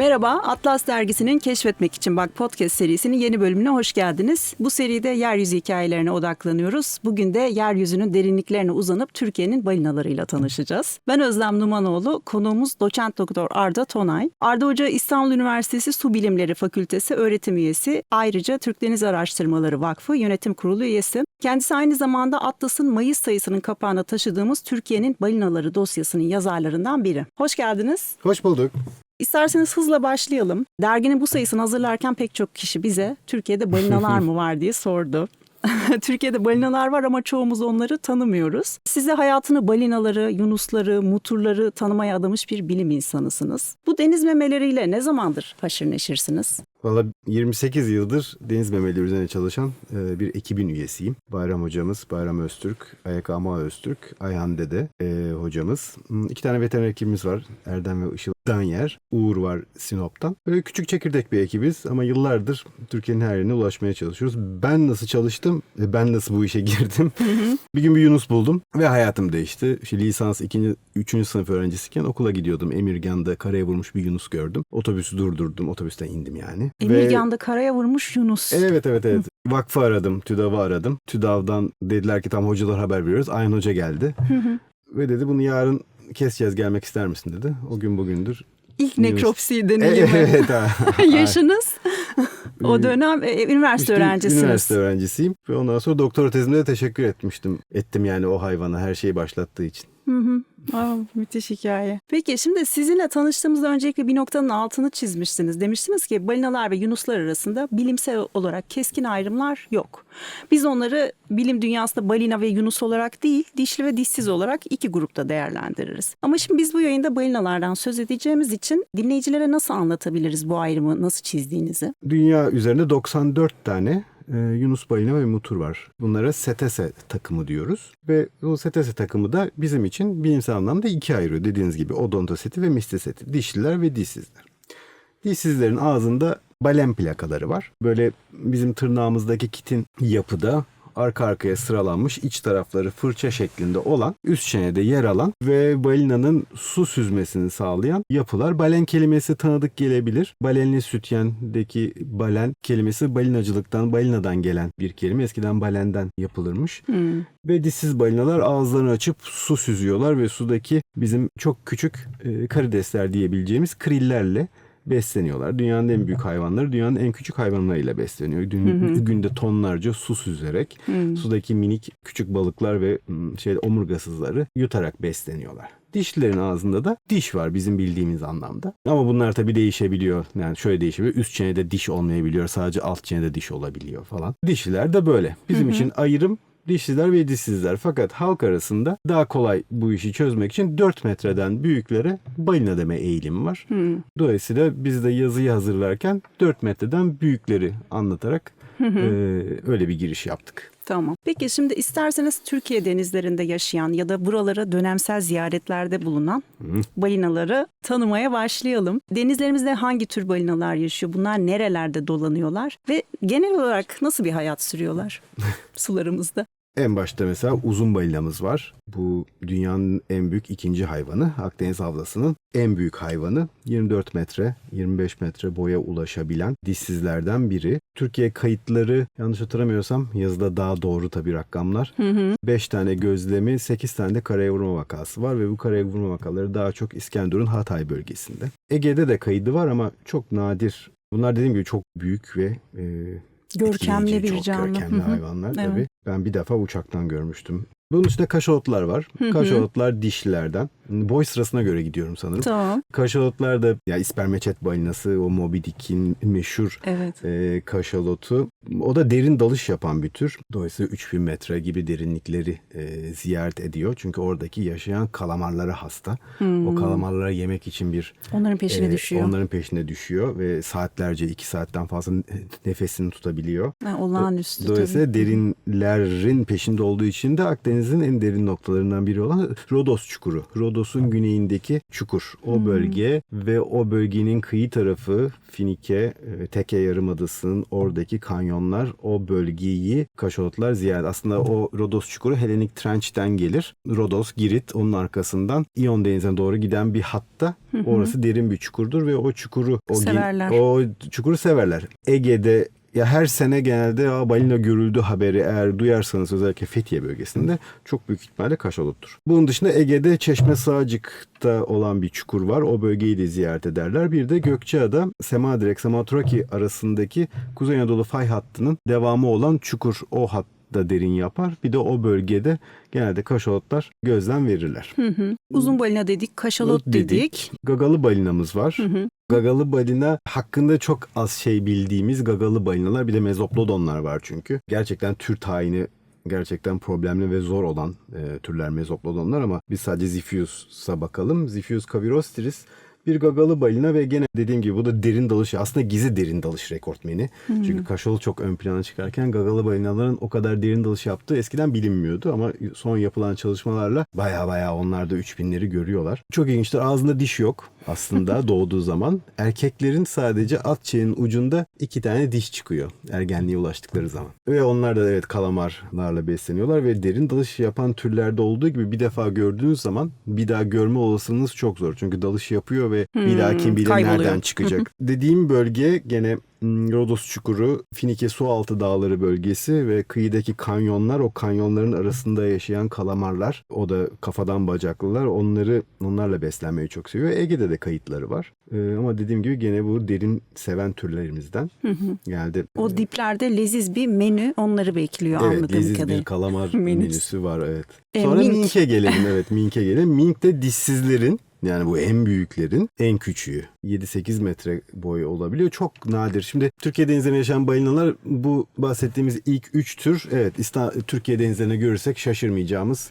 Merhaba, Atlas Dergisi'nin Keşfetmek için Bak podcast serisinin yeni bölümüne hoş geldiniz. Bu seride yeryüzü hikayelerine odaklanıyoruz. Bugün de yeryüzünün derinliklerine uzanıp Türkiye'nin balinalarıyla tanışacağız. Ben Özlem Numanoğlu, konuğumuz doçent doktor Arda Tonay. Arda Hoca İstanbul Üniversitesi Su Bilimleri Fakültesi öğretim üyesi, ayrıca Türk Deniz Araştırmaları Vakfı Yönetim Kurulu üyesi. Kendisi aynı zamanda Atlas'ın Mayıs sayısının kapağına taşıdığımız Türkiye'nin balinaları dosyasının yazarlarından biri. Hoş geldiniz. Hoş bulduk. İsterseniz hızla başlayalım. Derginin bu sayısını hazırlarken pek çok kişi bize Türkiye'de balinalar mı var diye sordu. Türkiye'de balinalar var ama çoğumuz onları tanımıyoruz. Size hayatını balinaları, yunusları, muturları tanımaya adamış bir bilim insanısınız. Bu deniz memeleriyle ne zamandır haşır neşirsiniz? Valla 28 yıldır deniz memeleri üzerine çalışan e, bir ekibin üyesiyim. Bayram hocamız, Bayram Öztürk, Ayak Ama Öztürk, Ayhan Dede e, hocamız. Hmm, İki tane veteriner ekibimiz var. Erdem ve Işıl Danyer. Uğur var Sinop'tan. Böyle küçük çekirdek bir ekibiz ama yıllardır Türkiye'nin her yerine ulaşmaya çalışıyoruz. Ben nasıl çalıştım ve ben nasıl bu işe girdim? bir gün bir Yunus buldum ve hayatım değişti. İşte lisans 2. 3. sınıf öğrencisiyken okula gidiyordum. Emirgan'da karaya vurmuş bir Yunus gördüm. Otobüsü durdurdum. Otobüsten indim yani. Ve- Emirgan'da karaya vurmuş Yunus. Evet evet evet. Vakfı aradım, TÜDAV'ı aradım. TÜDAV'dan dediler ki tam hocalar haber veriyoruz. Ayhan Hoca geldi. Ve dedi bunu yarın keseceğiz gelmek ister misin dedi. O gün bugündür. İlk Yunus. nekropsi E, deneyimi. evet. ha. Yaşınız? o dönem e, üniversite İşte öğrencisiniz. Üniversite öğrencisiyim. Ve ondan sonra doktora tezimde de teşekkür etmiştim. Ettim yani o hayvana her şeyi başlattığı için. Hı hı. Aa, müthiş hikaye. Peki şimdi sizinle tanıştığımızda öncelikle bir noktanın altını çizmiştiniz. Demiştiniz ki balinalar ve yunuslar arasında bilimsel olarak keskin ayrımlar yok. Biz onları bilim dünyasında balina ve yunus olarak değil, dişli ve dişsiz olarak iki grupta değerlendiririz. Ama şimdi biz bu yayında balinalardan söz edeceğimiz için dinleyicilere nasıl anlatabiliriz bu ayrımı nasıl çizdiğinizi? Dünya üzerinde 94 tane e, Yunus balina ve mutur var. Bunlara setese takımı diyoruz. Ve o setese takımı da bizim için bilimsel anlamda ikiye ayırıyor. Dediğiniz gibi odontoseti ve mistiseti. Dişliler ve dişsizler. Dişsizlerin ağzında balen plakaları var. Böyle bizim tırnağımızdaki kitin yapıda arka arkaya sıralanmış iç tarafları fırça şeklinde olan üst çenede yer alan ve balinanın su süzmesini sağlayan yapılar. Balen kelimesi tanıdık gelebilir. Balenli sütyendeki balen kelimesi balinacılıktan, balinadan gelen bir kelime. Eskiden balenden yapılırmış. Hmm. Ve dişsiz balinalar ağızlarını açıp su süzüyorlar ve sudaki bizim çok küçük e, karidesler diyebileceğimiz krillerle besleniyorlar. Dünyanın en büyük hayvanları dünyanın en küçük hayvanlarıyla besleniyor. Dün, Günde tonlarca su süzerek sudaki minik küçük balıklar ve şey omurgasızları yutarak besleniyorlar. Dişlilerin ağzında da diş var bizim bildiğimiz anlamda. Ama bunlar tabii değişebiliyor. Yani şöyle değişebiliyor. Üst çenede diş olmayabiliyor. Sadece alt çenede diş olabiliyor falan. Dişliler de böyle. Bizim için ayrım dişsizler ve dişsizler. Fakat halk arasında daha kolay bu işi çözmek için 4 metreden büyüklere balina deme eğilimi var. Dolayısıyla biz de yazıyı hazırlarken 4 metreden büyükleri anlatarak eee, öyle bir giriş yaptık. Tamam. Peki şimdi isterseniz Türkiye denizlerinde yaşayan ya da buralara dönemsel ziyaretlerde bulunan balinaları tanımaya başlayalım. Denizlerimizde hangi tür balinalar yaşıyor? Bunlar nerelerde dolanıyorlar? Ve genel olarak nasıl bir hayat sürüyorlar sularımızda? En başta mesela uzun balinamız var. Bu dünyanın en büyük ikinci hayvanı. Akdeniz havzasının en büyük hayvanı. 24 metre, 25 metre boya ulaşabilen dişsizlerden biri. Türkiye kayıtları yanlış hatırlamıyorsam yazıda daha doğru tabii rakamlar. 5 tane gözlemi, 8 tane de karaya vurma vakası var ve bu karaya vurma vakaları daha çok İskenderun Hatay bölgesinde. Ege'de de kaydı var ama çok nadir. Bunlar dediğim gibi çok büyük ve e, Görkemli etkileyici, bir çok canlı. görkemli hayvanlar Evet. tabii. Ben bir defa uçaktan görmüştüm. Bunun içinde kaşalotlar var. Kaşalotlar dişlilerden. Boy sırasına göre gidiyorum sanırım. Tamam. Kaşalotlar da ya ispermeçet balinası, o Moby Dick'in meşhur Evet. e, kaşalotu. O da derin dalış yapan bir tür. Dolayısıyla 3000 metre gibi derinlikleri e, ziyaret ediyor. Çünkü oradaki yaşayan kalamarlara hasta. O kalamarlara yemek için bir Onların peşine e, düşüyor. Onların peşine düşüyor ve saatlerce iki saatten fazla nefesini tutabiliyor. Ha, olağanüstü Dolayısıyla tabii. derinlerin peşinde olduğu için de Akdeniz'in en derin noktalarından biri olan Rodos çukuru. Rodos Rodos'un güneyindeki çukur. O bölge ve o bölgenin kıyı tarafı Finike, e, Teke Yarımadası'nın oradaki kanyonlar o bölgeyi kaşalotlar ziyaret. Aslında o Rodos çukuru Hellenic Trench'ten gelir. Rodos, Girit onun arkasından İyon Denizi'ne doğru giden bir hatta. Orası derin bir çukurdur ve o çukuru o, Severler. o çukuru severler. Ege'de ya her sene genelde ya balina görüldü haberi eğer duyarsanız özellikle Fethiye bölgesinde çok büyük ihtimalle kaşalottur. Bunun dışında Ege'de Çeşme Sığacık'ta olan bir çukur var. O bölgeyi de ziyaret ederler. Bir de Gökçeada Semadirek Samatraki arasındaki Kuzey Anadolu fay hattının devamı olan çukur o hat da derin yapar. Bir de o bölgede genelde kaşalotlar gözlem verirler. Uzun balina dedik, kaşalot Dedik. dedik. Gagalı balinamız var. Gagalı balina hakkında çok az şey bildiğimiz gagalı balinalar bir de mezoplodonlar var çünkü. Gerçekten tür tayini gerçekten problemli ve zor olan e, türler mezoplodonlar ama biz sadece Ziphius'a bakalım. Ziphius cavirostris bir gagalı balina ve gene dediğim gibi bu da derin dalış aslında gizli derin dalış rekortmeni. Çünkü kaşalı çok ön plana çıkarken gagalı balinaların o kadar derin dalış yaptığı eskiden bilinmiyordu ama son yapılan çalışmalarla baya baya onlar da 3000'leri görüyorlar. Çok ilginçtir ağzında diş yok aslında doğduğu zaman. Erkeklerin sadece alt çenenin ucunda iki tane diş çıkıyor ergenliğe ulaştıkları zaman. Ve onlar da evet kalamarlarla besleniyorlar ve derin dalış yapan türlerde olduğu gibi bir defa gördüğünüz zaman bir daha görme olasılığınız çok zor. Çünkü dalış yapıyor ve bir daha kim bilir kayboluyor. nereden çıkacak. Dediğim bölge gene hmm, Rodos Çukuru, Finike Sualtı Dağları bölgesi ve kıyıdaki kanyonlar, o kanyonların arasında yaşayan kalamarlar, o da kafadan bacaklılar, onları onlarla beslenmeyi çok seviyor. Ege'de de kayıtları var. Ee, ama dediğim gibi gene bu derin seven türlerimizden geldi. O diplerde leziz bir menü onları bekliyor Evet, anladığım leziz kadarıyla. bir kalamar Menüs. menüsü var evet. E, Sonra mink. mink'e gelelim evet mink'e gelelim. Mink de dişsizlerin yani bu en büyüklerin en küçüğü. 7-8 metre boyu olabiliyor. Çok nadir. Şimdi Türkiye denizlerinde yaşayan balinalar bu bahsettiğimiz ilk 3 tür evet İsta- Türkiye denizlerine görürsek şaşırmayacağımız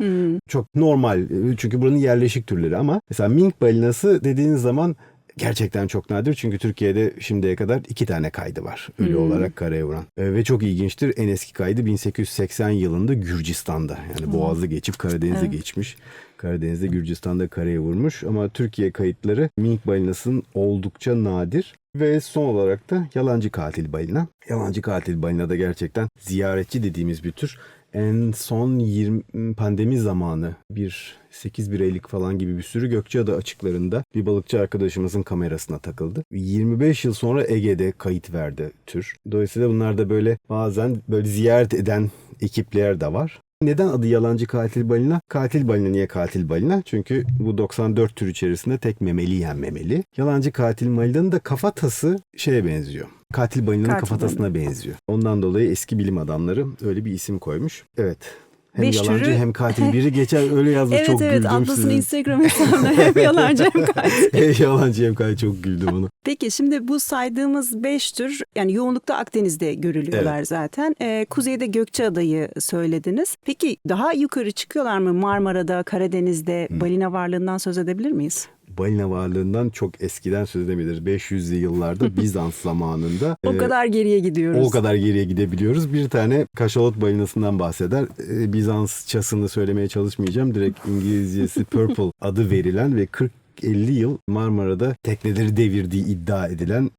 çok normal. Çünkü buranın yerleşik türleri ama mesela mink balinası dediğiniz zaman Gerçekten çok nadir çünkü Türkiye'de şimdiye kadar iki tane kaydı var ölü olarak karaya vuran. E, ve çok ilginçtir en eski kaydı 1880 yılında Gürcistan'da yani Boğaz'ı geçip Karadeniz'e geçmiş. Karadeniz'de Gürcistan'da karaya vurmuş ama Türkiye kayıtları mink balinasının oldukça nadir. Ve son olarak da yalancı katil balina. Yalancı katil balina da gerçekten ziyaretçi dediğimiz bir tür. En son 20 pandemi zamanı bir 8 bir aylık falan gibi bir sürü Gökçeada açıklarında bir balıkçı arkadaşımızın kamerasına takıldı. 25 yıl sonra Ege'de kayıt verdi tür. Dolayısıyla bunlar da böyle bazen böyle ziyaret eden ekipler de var. Neden adı yalancı katil balina? Katil balina niye katil balina? Çünkü bu 94 tür içerisinde tek memeli yiyen memeli. Yalancı katil balinanın da kafatası şeye benziyor. Katil balinanın Katil kafatasına benziyor. Ondan dolayı eski bilim adamları öyle bir isim koymuş. Evet. Hem Beş yalancı türü- hem katil. Biri geçer öyle yazmış Evet çok evet güldüm Atlas'ın sizin. Instagram hesabında hep yalancı hem katil. Hem yalancı hem katil çok güldüm onu. Peki şimdi bu saydığımız beş tür yani yoğunlukta Akdeniz'de görülüyorlar zaten. Ee, kuzeyde Gökçeada'yı söylediniz. Peki daha yukarı çıkıyorlar mı Marmara'da, Karadeniz'de balina varlığından söz edebilir miyiz? Balina varlığından çok eskiden söz edebiliriz. 500'lü yıllarda Bizans zamanında. O e, kadar geriye gidiyoruz. O kadar geriye gidebiliyoruz. Bir tane kaşalot balinasından bahseder. Ee, Bizansçasını söylemeye çalışmayacağım. Direkt İngilizcesi Purple adı verilen ve 40 50 yıl Marmara'da tekneleri devirdiği iddia edilen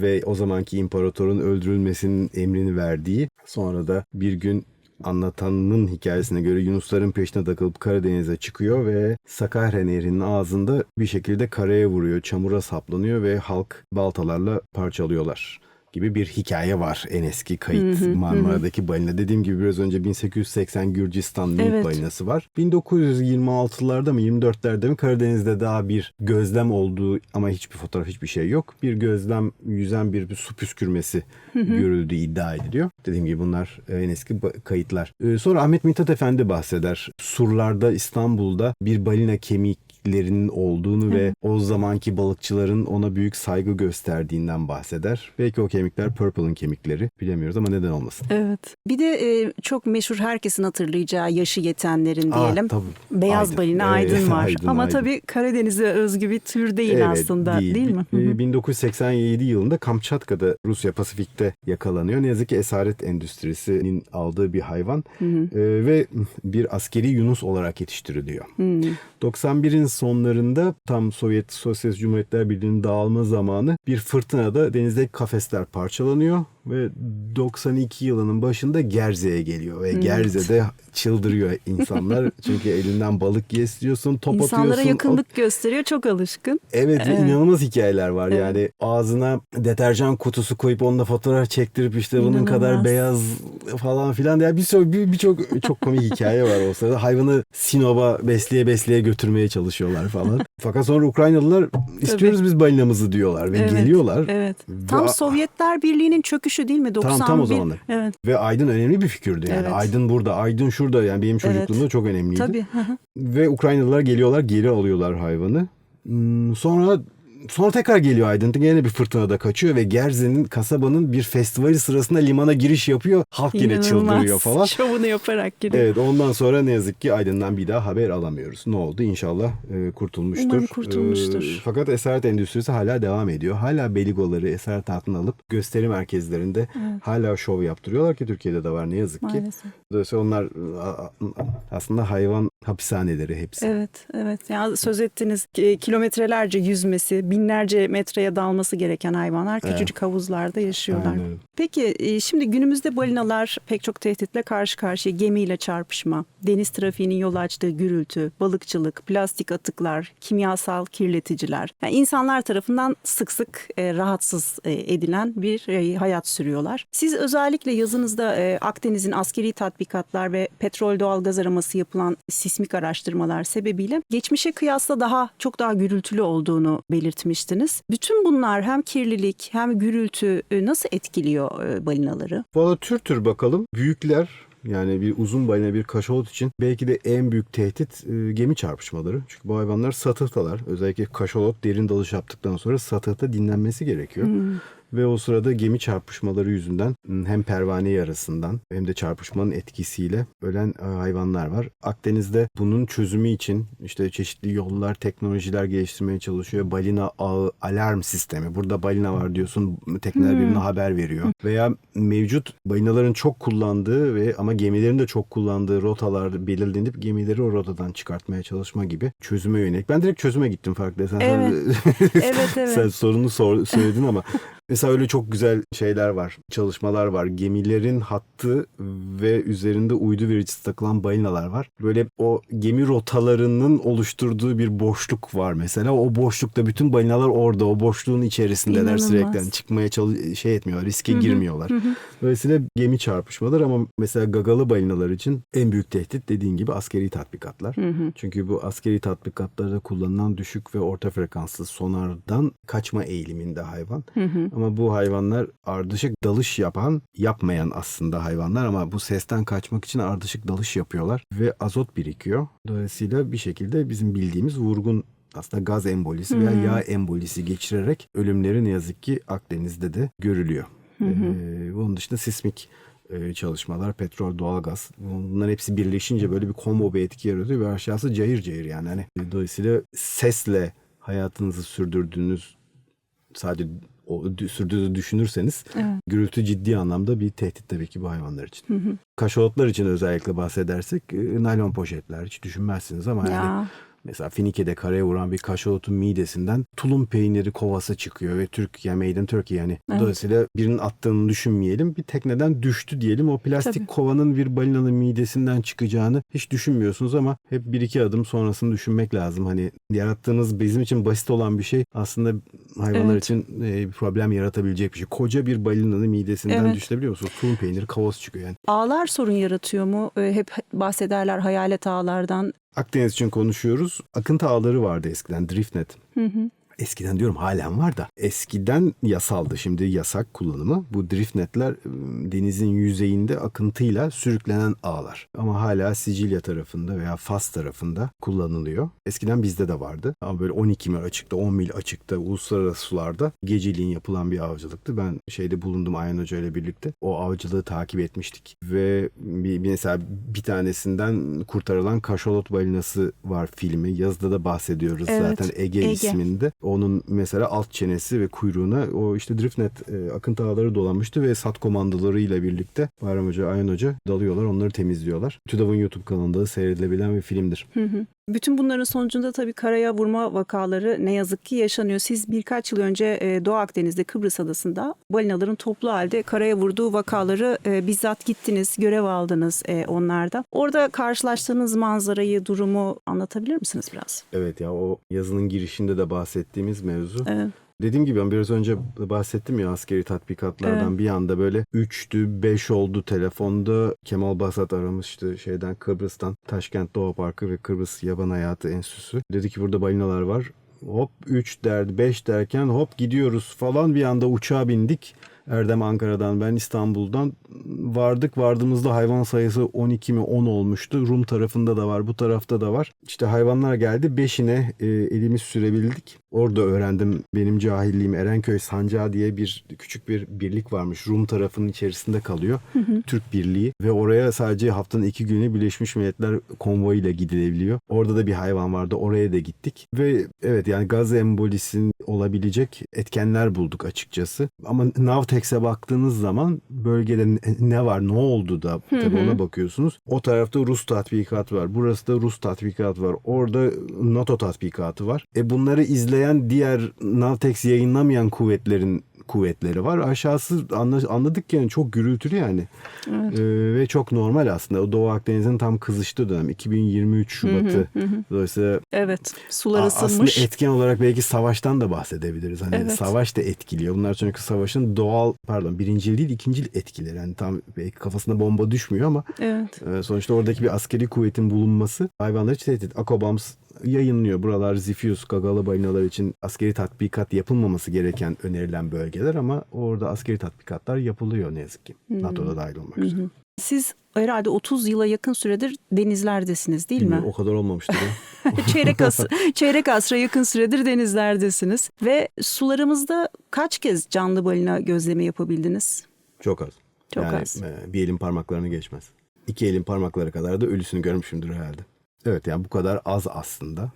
ve o zamanki imparatorun öldürülmesinin emrini verdiği sonra da bir gün anlatanın hikayesine göre Yunusların peşine takılıp Karadeniz'e çıkıyor ve Sakarya Nehri'nin ağzında bir şekilde karaya vuruyor, çamura saplanıyor ve halk baltalarla parçalıyorlar gibi bir hikaye var en eski kayıt Marmara'daki balina. Dediğim gibi biraz önce 1880 Gürcistan mink Evet. balinası var. 1926'larda mı 24'lerde mi Karadeniz'de daha bir gözlem olduğu ama hiçbir fotoğraf hiçbir şey yok. Bir gözlem yüzen bir, bir su püskürmesi görüldüğü iddia ediliyor. Dediğim gibi bunlar e, en eski kayıtlar. Ee, Sonra Ahmet Mithat Efendi bahseder. Surlarda İstanbul'da bir balina kemiklerinin olduğunu ve o zamanki balıkçıların ona büyük saygı gösterdiğinden bahseder. Belki o kemikler Purple'ın kemikleri bilemiyoruz ama neden olmasın. Evet. Bir de e, çok meşhur herkesin hatırlayacağı yaşı yetenlerin Aa, diyelim. tabii. Beyaz Aydın. balina Evet, aydın var. Aydın, Ama Aydın. tabii Karadeniz'e özgü bir tür değil Evet, aslında değil, mi? Hı hı. Ee, 1987 yılında Kamçatka'da Rusya Pasifik'te yakalanıyor. Ne yazık ki esaret endüstrisinin aldığı bir hayvan Ee, ve bir askeri yunus olarak yetiştiriliyor. 91'in sonlarında tam Sovyet Sosyalist Cumhuriyetler Birliği'nin dağılma zamanı bir fırtınada denizdeki kafesler parçalanıyor ve 92 yılının başında Gerze'ye geliyor ve Evet. Gerze'de çıldırıyor insanlar çünkü elinden balık istiyorsun, top İnsanlara atıyorsun. yakınlık gösteriyor. Çok alışkın. Evet, ve Evet. inanılmaz hikayeler var. Evet. Yani ağzına deterjan kutusu koyup onunla fotoğraf çektirip işte bunun İnanılmaz. kadar beyaz falan filan. Yani birçok bir, birçok çok komik hikaye var o sırada. Hayvanı Sinop'a besleye besleye götürmeye çalışıyorlar falan. Fakat sonra Ukraynalılar istiyoruz biz balinamızı diyorlar ve Evet, geliyorlar. Evet. Ve- Tam Sovyetler Birliği'nin çöküşü değil mi? 91. Tam- tam o zamanlar. Evet. Ve Aydın önemli bir figürdü yani. Evet. Aydın burada, Aydın şurada. Yani benim Evet. çocukluğumda çok önemliydi. Tabii. Ve Ukraynalılar geliyorlar, geri alıyorlar hayvanı. Hmm, Sonra sonra tekrar geliyor Aydın. Yine bir fırtınada kaçıyor ve Gerze'nin kasabanın bir festivali sırasında limana giriş yapıyor. Halk yine İnanılmaz. çıldırıyor falan. Şovunu yaparak giriyor. Evet ondan sonra ne yazık ki Aydın'dan bir daha haber alamıyoruz. Ne oldu? İnşallah e, kurtulmuştur. Umarım kurtulmuştur. E, fakat esaret endüstrisi hala devam ediyor. Hala beligoları esaret altına alıp gösteri merkezlerinde hala şov yaptırıyorlar ki Türkiye'de de var ne yazık ki. Maalesef. Dolayısıyla onlar aslında hayvan hapishaneleri hepsi. Evet, evet. Ya söz ettiniz ki kilometrelerce yüzmesi, binlerce metreye dalması gereken hayvanlar küçücük havuzlarda yaşıyorlar. Aynen. Peki e, şimdi günümüzde balinalar pek çok tehditle karşı karşıya gemiyle çarpışma, deniz trafiğinin yol açtığı gürültü, balıkçılık, plastik atıklar, kimyasal kirleticiler. Yani insanlar tarafından sık sık e, rahatsız e, edilen bir e, hayat sürüyorlar. Siz özellikle yazınızda e, Akdeniz'in askeri tatbikatlar ve petrol doğalgaz araması yapılan sismik araştırmalar sebebiyle geçmişe kıyasla daha çok daha gürültülü olduğunu belirtmiştiniz. Bütün bunlar hem kirlilik hem gürültü e, nasıl etkiliyor e, balinaları? Valla tür tür bakalım. Büyükler yani bir uzun balina bir kaşalot için belki de en büyük tehdit e, gemi çarpışmaları. Çünkü bu hayvanlar satıhtalar. Özellikle kaşalot derin dalış yaptıktan sonra satıhta dinlenmesi gerekiyor. Ve o sırada gemi çarpışmaları yüzünden hem pervane yarasından hem de çarpışmanın etkisiyle ölen hayvanlar var. Akdeniz'de bunun çözümü için işte çeşitli yollar, teknolojiler geliştirmeye çalışıyor. Balina ağı alarm sistemi. Burada balina var diyorsun tekneler birine haber veriyor. Veya mevcut balinaların çok kullandığı ve ama gemilerin de çok kullandığı rotalar belirlenip gemileri o rotadan çıkartmaya çalışma gibi çözüme yönelik. Ben direkt çözüme gittim farkındaysan. Sen- Evet. Evet, evet. Sen sorunu sor, söyledin ama mesela öyle çok güzel şeyler var, çalışmalar var. Gemilerin hattı ve üzerinde uydu vericisi takılan balinalar var. Böyle o gemi rotalarının oluşturduğu bir boşluk var mesela. O boşlukta bütün balinalar orada, o boşluğun içerisindeler İnanılmaz. sürekli. Yani çıkmaya çalış şey etmiyorlar, riske girmiyorlar. Dolayısıyla gemi çarpışmaları ama mesela gagalı balinalar için en büyük tehdit dediğin gibi askeri tatbikatlar. Çünkü bu askeri tatbikatlarda kullanılan düşük ve orta frekanslı sonardan kaçma eğiliminde hayvan. Ama bu hayvanlar ardışık dalış yapan, yapmayan aslında hayvanlar ama bu sesten kaçmak için ardışık dalış yapıyorlar ve azot birikiyor. Dolayısıyla bir şekilde bizim bildiğimiz vurgun aslında gaz embolisi veya yağ embolisi geçirerek ölümleri ne yazık ki Akdeniz'de de görülüyor. Ee, bunun dışında sismik e, çalışmalar, petrol, doğalgaz bunların hepsi birleşince böyle bir combo bir etki yaratıyor ve aşağısı cayır cayır yani. Hani dolayısıyla sesle hayatınızı sürdürdüğünüz sadece o dü- sürdüğünüzü düşünürseniz Evet. gürültü ciddi anlamda bir tehdit tabii ki bu hayvanlar için. Kaşalotlar için özellikle bahsedersek e, naylon poşetler hiç düşünmezsiniz ama yani Ya. Mesela Finike'de karaya vuran bir kaşalotun midesinden tulum peyniri kovası çıkıyor ve Türk yani made in Turkey yani. Evet. Dolayısıyla birinin attığını düşünmeyelim. Bir tekneden düştü diyelim. O plastik Tabii. kovanın bir balinanın midesinden çıkacağını hiç düşünmüyorsunuz ama hep bir iki adım sonrasını düşünmek lazım. Hani yarattığınız bizim için basit olan bir şey aslında hayvanlar Evet. için e, bir problem yaratabilecek bir şey. Koca bir balinanın midesinden Evet. düşünebiliyor musunuz? Tulum peyniri kovası çıkıyor yani. Ağlar sorun yaratıyor mu? E, Hep bahsederler hayalet ağlardan. Akdeniz için konuşuyoruz. Akıntı ağları vardı eskiden. Driftnet. Hı hı. Eskiden diyorum halen var da eskiden yasaldı şimdi yasak kullanımı. Bu drift netler ıı, denizin yüzeyinde akıntıyla sürüklenen ağlar. Ama hala Sicilya tarafında veya Fas tarafında kullanılıyor. Eskiden bizde de vardı. Ama böyle 12 mil açıkta 10 mil açıkta uluslararası sularda geceliğin yapılan bir avcılıktı. Ben şeyde bulundum Ayhan Hoca ile birlikte. O avcılığı takip etmiştik. Ve bir, mesela bir tanesinden kurtarılan kaşalot balinası var filmi. Yazıda da bahsediyoruz Evet, zaten Ege, Ege. isminde. Onun mesela alt çenesi ve kuyruğuna o işte driftnet e, akıntı ağları dolanmıştı ve sat komandolarıyla birlikte Bayram Hoca, Ayhan Hoca dalıyorlar onları temizliyorlar. TÜDAV'ın YouTube kanalında da seyredilebilen bir filmdir. Hı hı. Bütün bunların sonucunda tabii karaya vurma vakaları ne yazık ki yaşanıyor. Siz birkaç yıl önce e, Doğu Akdeniz'de Kıbrıs Adası'nda balinaların toplu halde karaya vurduğu vakaları e, bizzat gittiniz, görev aldınız e, onlarda. Orada karşılaştığınız manzarayı, durumu anlatabilir misiniz biraz? Evet ya o yazının girişinde de bahsettiğimiz mevzu. Evet. Dediğim gibi ben biraz önce bahsettim ya askeri tatbikatlardan Evet. bir anda böyle 3'tü 5 oldu telefonda Kemal Basat aramıştı şeyden Kıbrıs'tan Taşkent Doğa Parkı ve Kıbrıs Yaban Hayatı Enstitüsü. Dedi ki burada balinalar var. Hop 3 derdi 5 derken hop gidiyoruz falan bir anda uçağa bindik. Erdem Ankara'dan ben İstanbul'dan vardık. Vardığımızda hayvan sayısı 12 mi 10 olmuştu. Rum tarafında da var bu tarafta da var. İşte hayvanlar geldi. Beşine e, elimiz sürebildik. Orada öğrendim benim cahilliğim Erenköy Sancağı diye bir küçük bir birlik varmış. Rum tarafının içerisinde kalıyor. Türk Birliği ve oraya sadece haftanın iki günü Birleşmiş Milletler konvoyuyla gidilebiliyor. Orada da bir hayvan vardı. Oraya da gittik. Ve evet yani gaz embolisin olabilecek etkenler bulduk açıkçası. Ama Navtex'e baktığınız zaman bölgede ne- var ne oldu da tabii ona bakıyorsunuz. O tarafta Rus tatbikatı var. Burası da Rus tatbikatı var. Orada NATO tatbikatı var. E bunları izleyen diğer Navtex yayınlamayan kuvvetlerin kuvvetleri var. Aşağısı anla- anladık ki yani çok gürültülü yani. Evet. Ee, ve çok normal aslında. O Doğu Akdeniz'in tam kızıştığı dönem 2023 Şubat'ı. Dolayısıyla Evet, sular ısınmış. aslında etken olarak belki savaştan da bahsedebiliriz. Hani Evet. savaş da etkiliyor. Bunlar çünkü savaşın doğal pardon birincil değil ikincil etkileri. Yani tam belki kafasına bomba düşmüyor ama Evet. e, sonuçta oradaki bir askeri kuvvetin bulunması hayvanları tehdit. Akobams yayınlıyor. Buralar Ziphius, gagalı balinalar için askeri tatbikat yapılmaması gereken önerilen bölgeler ama orada askeri tatbikatlar yapılıyor ne yazık ki. NATO'da dahil olmak üzere. Siz herhalde 30 yıla yakın süredir denizlerdesiniz değil mi? Bilmiyorum, O kadar olmamıştır ya. çeyrek, as çeyrek asra yakın süredir denizlerdesiniz. Ve sularımızda kaç kez canlı balina gözlemi yapabildiniz? Çok az. Çok yani, az. e, bir elin parmaklarını geçmez. İki elin parmakları kadar da ölüsünü görmüşümdür herhalde. Evet yani bu kadar az aslında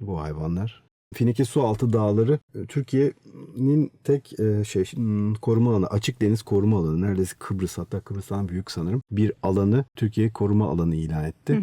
bu hayvanlar. Finike Sualtı Dağları e, Türkiye'nin tek e, şey hmm, koruma alanı, açık deniz koruma alanı. Neredeyse Kıbrıs hatta Kıbrıs'tan büyük sanırım. Bir alanı Türkiye koruma alanı ilan etti.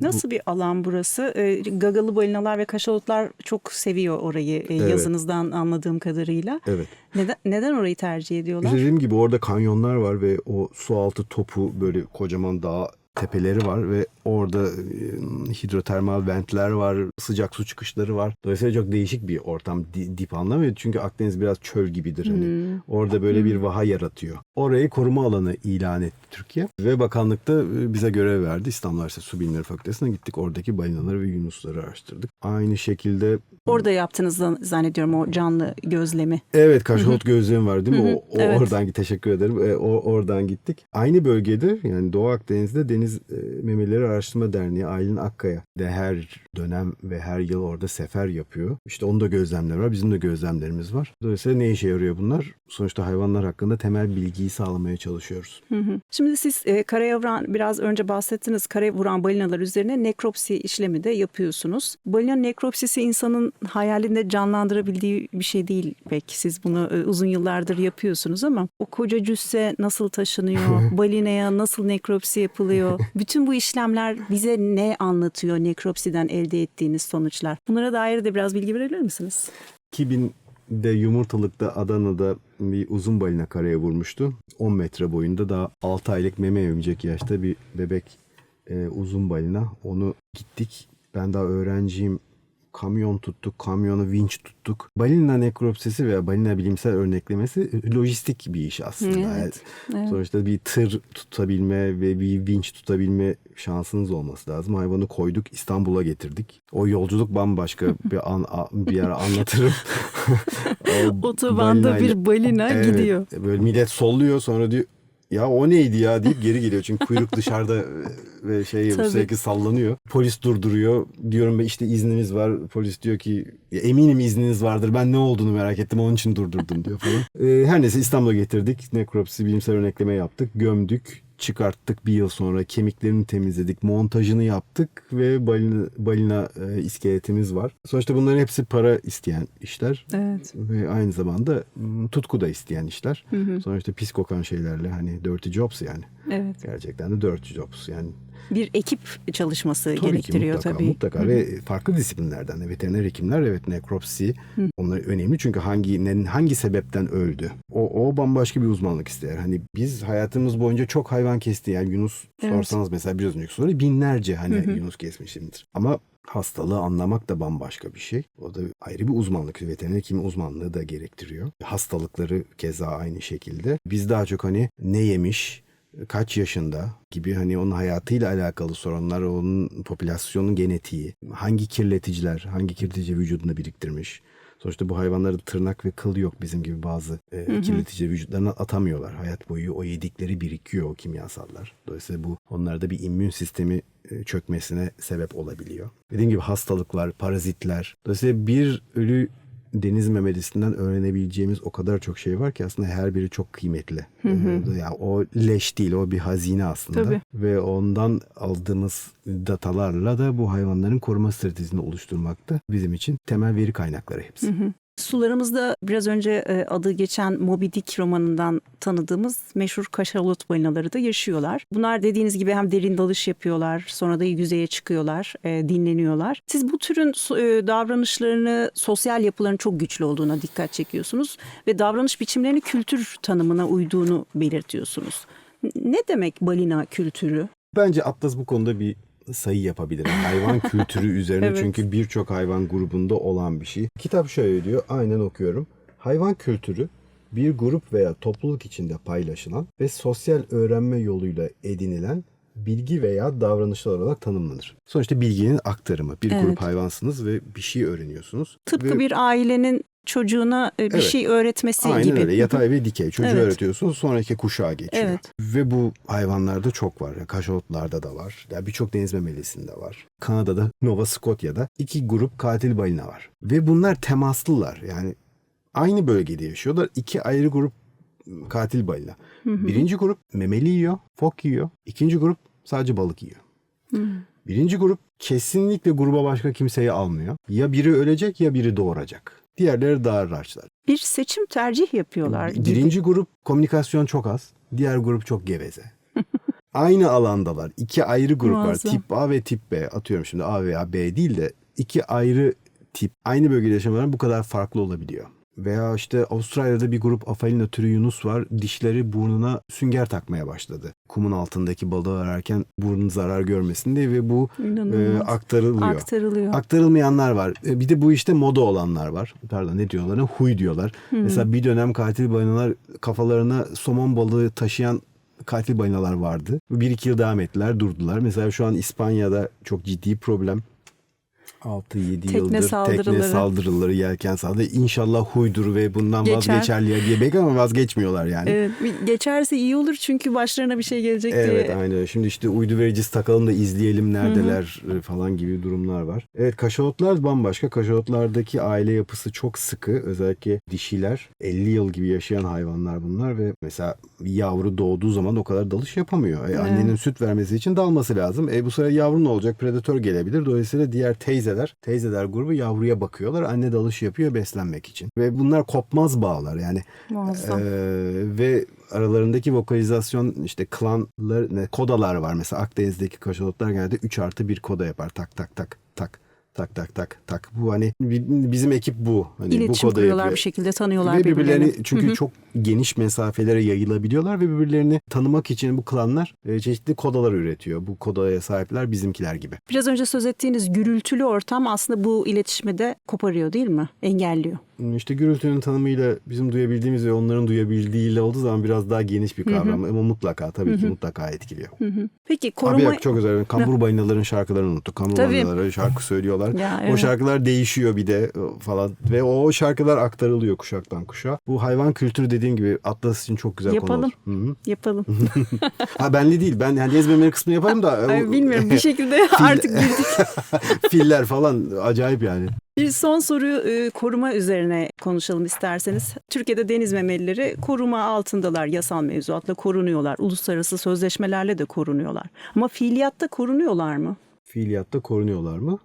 Nasıl bir alan burası? Ee, gagalı balinalar ve kaşalotlar çok seviyor orayı e, Evet. yazınızdan anladığım kadarıyla. Evet. Neden, neden orayı tercih ediyorlar? Dediğim gibi orada kanyonlar var ve o sualtı topu böyle kocaman dağ tepeleri var ve orada e, hidrotermal ventler var, sıcak su çıkışları var. Dolayısıyla çok değişik bir ortam di- dip anlamı. Çünkü Akdeniz biraz çöl gibidir hani. Orada böyle bir vaha yaratıyor. Orayı koruma alanı ilan etti Türkiye ve bakanlıkta e, bize görev verdi. İstanbul Üniversitesi Su Bilimleri Fakültesi'ne gittik. Oradaki balinaları ve yunusları araştırdık. Aynı şekilde Orada yaptınız zan- zannediyorum o canlı gözlemi. Evet kaşalot gözlüğüm var değil mi? O, o evet. oradan teşekkür ederim. E, o, oradan gittik. Aynı bölgede yani Doğu Akdeniz'de Deniz e, Memeleri Araştırma Derneği Aylin Akkaya de her dönem ve her yıl orada sefer yapıyor. İşte onun da gözlemleri var. Bizim de gözlemlerimiz var. Dolayısıyla ne işe yarıyor bunlar? Sonuçta hayvanlar hakkında temel bilgiyi sağlamaya çalışıyoruz. Hı hı. Şimdi siz e, karaya vuran biraz önce bahsettiniz karaya vuran balinalar üzerine nekropsi işlemi de yapıyorsunuz. Balina nekropsisi insanın hayalinde canlandırabildiği bir şey değil pek. Siz bunu e, uzun yıllardır yapıyorsunuz ama o koca cüsse nasıl taşınıyor? balinaya nasıl nekropsi yapılıyor? Bütün bu işlemler bize ne anlatıyor nekropsiden elde ettiğiniz sonuçlar? Bunlara dair de biraz bilgi verebilir misiniz? 2000'de yumurtalıkta Adana'da bir uzun balina karaya vurmuştu. 10 metre boyunda daha 6 aylık meme emecek yaşta bir bebek e, uzun balina. Onu gittik. Ben daha öğrenciyim. Kamyon tuttuk, kamyonu vinç tuttuk. Balina nekropsisi veya balina bilimsel örneklemesi lojistik bir iş aslında. Evet, Yani Sonuçta bir tır tutabilme ve bir vinç tutabilme şansınız olması lazım. Hayvanı koyduk, İstanbul'a getirdik. O yolculuk bambaşka bir an bir ara anlatırım. Otobanda balinayla- bir balina Evet, gidiyor. Böyle millet solluyor sonra diyor ya o neydi ya deyip geri geliyor. Çünkü kuyruk dışarıda ve şey sürekli sallanıyor. Polis durduruyor. Diyorum ben işte iznimiz var. Polis diyor ki "Ya eminim izniniz vardır. Ben ne olduğunu merak ettim onun için durdurdum diyor falan. Ee, her neyse İstanbul'a getirdik. Nekropsi bilimsel örnekleme yaptık. Gömdük. Çıkarttık bir yıl sonra kemiklerini temizledik, montajını yaptık ve balina, balina e, iskeletimiz var. Sonuçta bunların hepsi para isteyen işler Evet. ve aynı zamanda tutku da isteyen işler. Sonuçta pis kokan şeylerle hani dirty jobs yani. Evet. Gerçekten de dirty jobs yani. Bir ekip çalışması Tabii ki gerektiriyor mutlaka, tabii. mutlaka ve farklı disiplinlerden de veteriner hekimler evet nekropsi onlar önemli çünkü hangi hangi sebepten öldü o o bambaşka bir uzmanlık ister. Hani biz hayatımız boyunca çok hayvan kesti yani Yunus Evet. sorsanız mesela biraz önceki soru binlerce hani Yunus kesmişimdir. Ama hastalığı anlamak da bambaşka bir şey. O da ayrı bir uzmanlık. Veteriner hekim uzmanlığı da gerektiriyor. Hastalıkları keza aynı şekilde. Biz daha çok hani ne yemiş, kaç yaşında gibi hani onun hayatıyla alakalı sorunlar, onun popülasyonun genetiği, hangi kirleticiler, hangi kirletici vücudunda biriktirmiş. Sonuçta bu hayvanların tırnak ve kıl yok bizim gibi bazı e, kirletici vücutlarına atamıyorlar. Hayat boyu o yedikleri birikiyor o kimyasallar. Dolayısıyla bu onlarda bir immün sistemi e, çökmesine sebep olabiliyor. Dediğim gibi hastalıklar, parazitler. Dolayısıyla bir ölü deniz memelisinden öğrenebileceğimiz o kadar çok şey var ki aslında her biri çok kıymetli. Ee, Yani o leş değil, o bir hazine aslında. Tabii. Ve ondan aldığımız datalarla da bu hayvanların koruma stratejisini oluşturmak da bizim için temel veri kaynakları hepsi. Sularımızda biraz önce e, adı geçen Moby Dick romanından tanıdığımız meşhur kaşalot balinaları da yaşıyorlar. Bunlar dediğiniz gibi hem derin dalış yapıyorlar, sonra da yüzeye çıkıyorlar, e, dinleniyorlar. Siz bu türün e, davranışlarını, sosyal yapılarının çok güçlü olduğuna dikkat çekiyorsunuz ve davranış biçimlerini kültür tanımına uyduğunu belirtiyorsunuz. Ne demek balina kültürü? Bence Atlas bu konuda bir sayı yapabilir. Hayvan kültürü üzerine Evet. çünkü birçok hayvan grubunda olan bir şey. Kitap şöyle diyor, aynen okuyorum. Hayvan kültürü bir grup veya topluluk içinde paylaşılan ve sosyal öğrenme yoluyla edinilen bilgi veya davranışlar olarak tanımlanır. Sonuçta bilginin aktarımı. Bir Evet. grup hayvansınız ve bir şey öğreniyorsunuz. Tıpkı Ve- bir ailenin çocuğuna e, bir Evet. şey öğretmesi Aynen gibi. öyle. Yatay ve dikey. Çocuğu Evet. öğretiyorsunuz sonraki kuşağa geçiyor. Evet. Ve bu hayvanlarda çok var. Yani Kaşalotlarda da var. Yani birçok deniz memelisinde var. Kanada'da, Nova Scotia'da iki grup katil balina var. Ve bunlar temaslılar. Yani aynı bölgede yaşıyorlar. İki ayrı grup katil balina. Birinci grup memeli yiyor, fok yiyor. İkinci grup sadece balık yiyor. Birinci grup kesinlikle gruba başka kimseyi almıyor. Ya biri ölecek ya biri doğuracak. Diğerleri daha rahatlar. Bir seçim tercih yapıyorlar gibi. Birinci grup komünikasyon çok az. Diğer grup çok geveze. Aynı alandalar. İki ayrı grup Muazzam. var. Tip A ve tip B. Atıyorum şimdi A veya B değil de iki ayrı tip aynı bölgede yaşamalar bu kadar farklı olabiliyor. Veya işte Avustralya'da bir grup Aphalina türü yunus var. Dişleri burnuna sünger takmaya başladı. Kumun altındaki balığı ararken burnun zarar görmesin diye ve bu e, aktarılıyor. Aktarılıyor. Aktarılmayanlar var. E, Bir de bu işte moda olanlar var. Pardon ne diyorlar? Huy diyorlar. Mesela bir dönem katil balinalar kafalarına somon balığı taşıyan katil balinalar vardı. Bir iki yıl devam ettiler, durdular. Mesela şu an İspanya'da çok ciddi problem. 6-7 Tekne yıldır tekne saldırıları. saldırıları, yelken saldırıları. İnşallah huydur ve bundan Geçer. vazgeçer diye bekliyor ama vazgeçmiyorlar yani. Evet, geçerse iyi olur çünkü başlarına bir şey gelecek Evet diye. aynen. Şimdi işte uydu vericisi takalım da izleyelim neredeler e, falan gibi durumlar var. Evet kaşalotlar bambaşka. Kaşalotlardaki aile yapısı çok sıkı. Özellikle dişiler 50 yıl gibi yaşayan hayvanlar bunlar ve mesela yavru doğduğu zaman o kadar dalış yapamıyor. E, annenin süt vermesi için dalması lazım. E bu sefer yavru ne olacak? Predatör gelebilir. Dolayısıyla diğer teyzeler, teyzeler grubu yavruya bakıyorlar. Anne dalış yapıyor beslenmek için. Ve bunlar kopmaz bağlar. Yani Muazzam. ee, ve aralarındaki vokalizasyon işte klanlar, kodalar var. Mesela Akdeniz'deki kaşalotlar genelde 3 artı bir koda yapar. Tak tak tak tak tak tak tak tak. Bu hani bi- bizim ekip bu. Hani İletişim bu koda kuruyorlar yapıyor. bir şekilde tanıyorlar Ve birbirlerini birbirlerini. çünkü çok geniş mesafelere yayılabiliyorlar ve birbirlerini tanımak için bu klanlar e, çeşitli kodalar üretiyor. Bu kodaya sahipler bizimkiler gibi. Biraz önce söz ettiğiniz gürültülü ortam aslında bu iletişimi de koparıyor değil mi? Engelliyor. İşte gürültünün tanımıyla bizim duyabildiğimiz ve onların duyabildiğiyle olduğu zaman biraz daha geniş bir kavram. Ama mutlaka tabii ki mutlaka etkiliyor. Peki Abi koruma... yok, çok özel. Kambur balinaların şarkılarını unuttuk. Kambur Tabii. balinaları şarkı söylüyorlar. Ya, O evet. şarkılar değişiyor bir de e, falan. Ve o şarkılar aktarılıyor kuşaktan kuşağa. Bu hayvan kültürü dediğim gibi Atlas için çok güzel Yapalım. konu olur. Hı hı. Yapalım. Ha benli değil. Ben yani ezmemeli kısmını yaparım da. Ay, o- bilmiyorum bir şekilde artık bildik. Filler falan acayip yani. Bir son soruyu e, koruma üzerine konuşalım isterseniz. Türkiye'de deniz memelileri koruma altındalar. Yasal mevzuatla korunuyorlar. Uluslararası sözleşmelerle de korunuyorlar. Ama fiiliyatta korunuyorlar mı? Fiiliyatta korunuyorlar mı?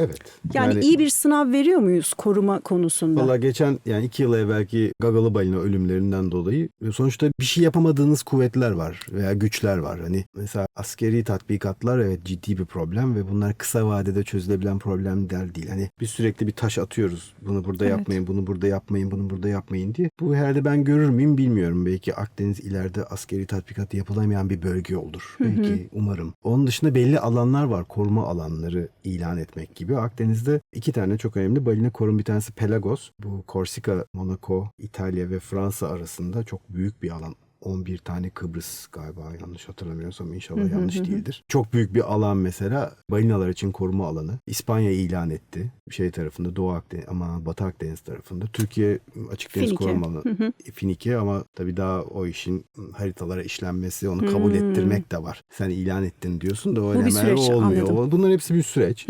Evet. Yani, iyi bir sınav veriyor muyuz koruma konusunda? Valla geçen yani iki yıl evvelki gagalı balina ölümlerinden dolayı e, sonuçta bir şey yapamadığınız kuvvetler var veya güçler var. Hani mesela askeri tatbikatlar evet ciddi bir problem ve bunlar kısa vadede çözülebilen problemler değil. Hani biz sürekli bir taş atıyoruz. Bunu burada Evet. yapmayın, bunu burada yapmayın, bunu burada yapmayın diye. Bu herhalde ben görür müyüm bilmiyorum. Belki Akdeniz ileride askeri tatbikat yapılamayan bir bölge olur. Belki umarım. Onun dışında belli alanlar var. Koruma alanları ilan etmek gibi. Akdeniz'de iki tane çok önemli balina korun bir tanesi Pelagos. Bu Korsika, Monaco, İtalya ve Fransa arasında çok büyük bir alan. 11 tane Kıbrıs galiba yanlış hatırlamıyorsam inşallah yanlış değildir. Çok büyük bir alan mesela balinalar için koruma alanı. İspanya ilan etti. Şey tarafında Doğu Akdeniz ama Batı Akdeniz tarafında. Türkiye açık deniz Finike. koruma alanı. Finike ama tabii daha o işin haritalara işlenmesi, onu kabul Hmm. ettirmek de var. Sen ilan ettin diyorsun da o Bu hemen olmuyor. anladım. Bunların hepsi bir süreç.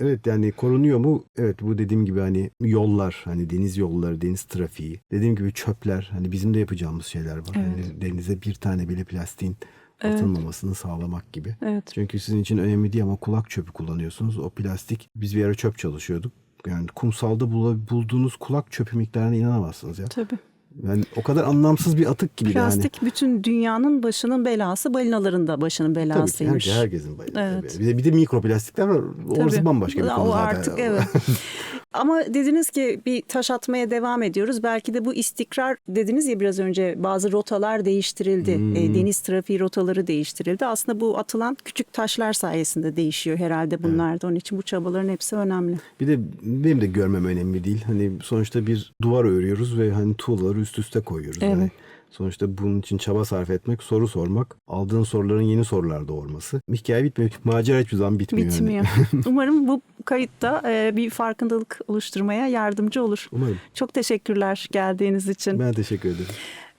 Evet yani korunuyor mu? Evet bu dediğim gibi hani yollar, hani deniz yolları, deniz trafiği. Dediğim gibi çöpler, hani bizim de yapacağımız şeyler var. Evet. Hani denize bir tane bile plastiğin Evet. atılmamasını sağlamak gibi. Evet. Çünkü sizin için önemli değil ama kulak çöpü kullanıyorsunuz. O plastik, biz bir ara çöp çalışıyorduk. Yani kumsalda bulduğunuz kulak çöpü miktarına inanamazsınız ya. Tabii. Yani o kadar anlamsız bir atık gibi. Plastik bütün dünyanın başının belası, balinaların da başının Tabii ki belasıymış. herke- herkesin bayıldığı. Evet. Bir de, bir de mikroplastikler var. Orası Tabii. bambaşka bir konu o zaten. artık evet. Ama dediniz ki bir taş atmaya devam ediyoruz. Belki de bu istikrar dediniz ya biraz önce bazı rotalar değiştirildi. Hmm. E, deniz trafiği rotaları değiştirildi. Aslında bu atılan küçük taşlar sayesinde değişiyor herhalde bunlar da. Onun için bu çabaların hepsi önemli. Bir de benim de görmem önemli değil. Hani sonuçta bir duvar örüyoruz ve hani tuğlaları üst üste koyuyoruz. Evet. Yani sonuçta bunun için çaba sarf etmek, soru sormak, aldığın soruların yeni sorular doğurması. Hikaye bitmiyor. Macera hiçbir zaman bitmiyor. yani. Bitmiyor. Umarım bu kayıtta e, bir farkındalık oluşturmaya yardımcı olur. Umarım. Çok teşekkürler geldiğiniz için. Ben teşekkür ederim.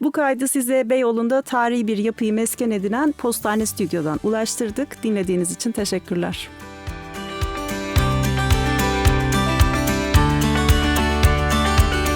Bu kaydı size Beyoğlu'nda tarihi bir yapıyı mesken edinen Postane Stüdyo'dan ulaştırdık. Dinlediğiniz için teşekkürler.